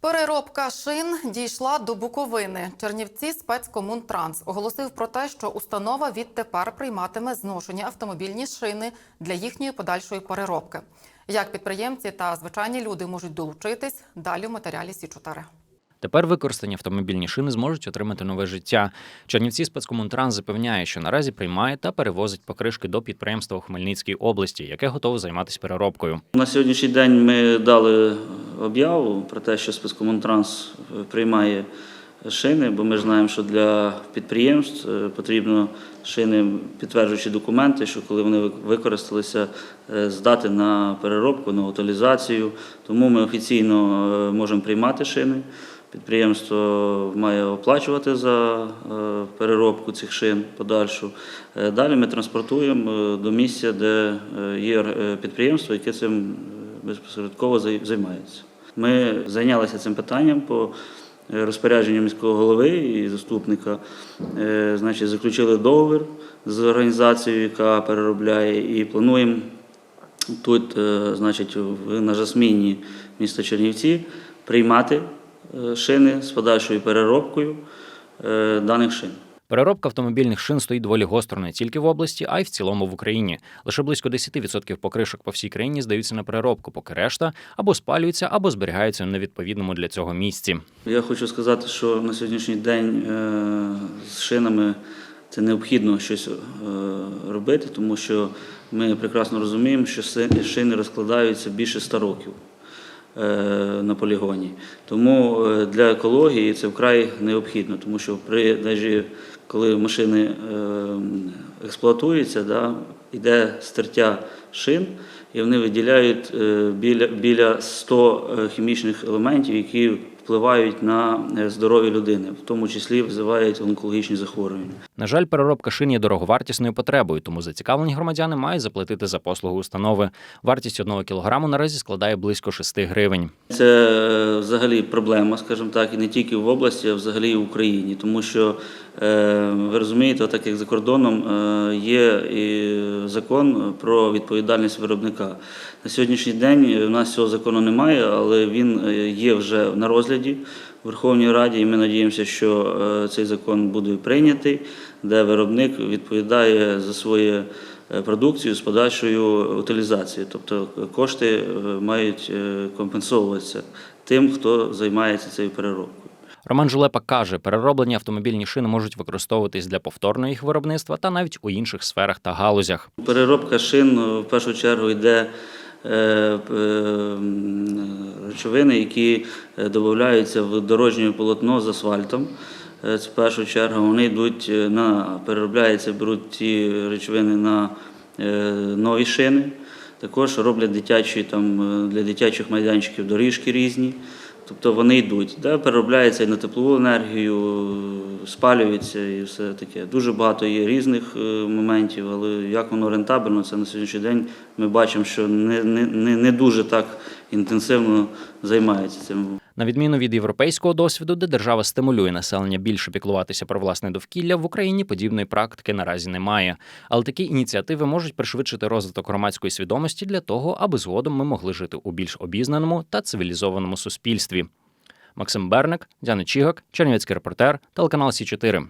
Переробка шин дійшла до Буковини. Чернівці спецкомунтранс оголосив про те, що установа відтепер прийматиме зношені автомобільні шини для їхньої подальшої переробки. Як підприємці та звичайні люди можуть долучитись, далі в матеріалі Сі 4 Тепер використані автомобільні шини зможуть отримати нове життя. Чернівці спецкомунтранс запевняє, що наразі приймає та перевозить покришки до підприємства у Хмельницькій області, яке готове займатися переробкою. На сьогоднішній день ми дали об'яву про те, що спецкомунтранс приймає шини, бо ми знаємо, що для підприємств е, потрібно шини, підтверджуючи документи, що коли вони використалися, е, здати на переробку, на утилізацію. Тому ми офіційно е, можемо приймати шини. Підприємство має оплачувати за е, переробку цих шин подальшу. Е, Далі ми транспортуємо е, до місця, де є підприємство, яке цим безпосередково займається. Ми зайнялися цим питанням по розпорядженню міського голови і заступника. Значить, заключили договір з організацією, яка переробляє, і плануємо тут, значить, на Жасміні міста Чернівці приймати шини з подальшою переробкою е, даних шин. Переробка автомобільних шин стоїть доволі гостро не тільки в області, а й в цілому в Україні. Лише близько 10% покришок по всій країні здаються на переробку, поки решта або спалюються, або зберігаються в невідповідному для цього місці. Я хочу сказати, що на сьогоднішній день е, з шинами це необхідно щось е, робити, тому що ми прекрасно розуміємо, що шини розкладаються більше ста років е, на полігоні. Тому е, для екології це вкрай необхідно, тому що при навіть коли машини е, експлуатуються, да, йде стертя шин, і вони виділяють е, біля, біля 100 е, хімічних елементів, які впливають на е, здоров'я людини, в тому числі визивають онкологічні захворювання. На жаль, переробка шин є дороговартісною потребою, тому зацікавлені громадяни мають заплатити за послугу установи. Вартість одного кілограму наразі складає близько 6 гривень. Це взагалі проблема, скажімо так, і не тільки в області, а взагалі і в Україні. Тому що ви розумієте, так як за кордоном є і закон про відповідальність виробника. На сьогоднішній день у нас цього закону немає, але він е, є вже на розгляді в Верховній Раді, і ми надіємося, що е, цей закон буде прийнятий, де виробник відповідає за своє е, продукцію з подальшою утилізацією. Тобто кошти е, мають е, компенсовуватися тим, хто займається цією переробкою. Роман Жулепа каже, перероблені автомобільні шини можуть використовуватись для повторного їх виробництва та навіть у інших сферах та галузях. Переробка шин е, в першу чергу йде е, е, речовини, які додаються в дорожнє полотно з асфальтом. В першу чергу вони йдуть на переробляються, беруть ті речовини на нові шини. Також роблять дитячі там для дитячих майданчиків доріжки різні. Тобто вони йдуть, да, переробляється і на теплову енергію, спалюються і все таке. Дуже багато є різних е, моментів, але як воно рентабельно, це на сьогоднішній день ми бачимо, що не, не, не дуже так інтенсивно займається цим. На відміну від європейського досвіду, де держава стимулює населення більше піклуватися про власне довкілля, в Україні подібної практики наразі немає. Але такі ініціативи можуть пришвидшити розвиток громадської свідомості для того, аби згодом ми могли жити у більш обізнаному та цивілізованому суспільстві. Максим Берник, Діана Чігак, Чернівецький репортер, телеканал Сі 4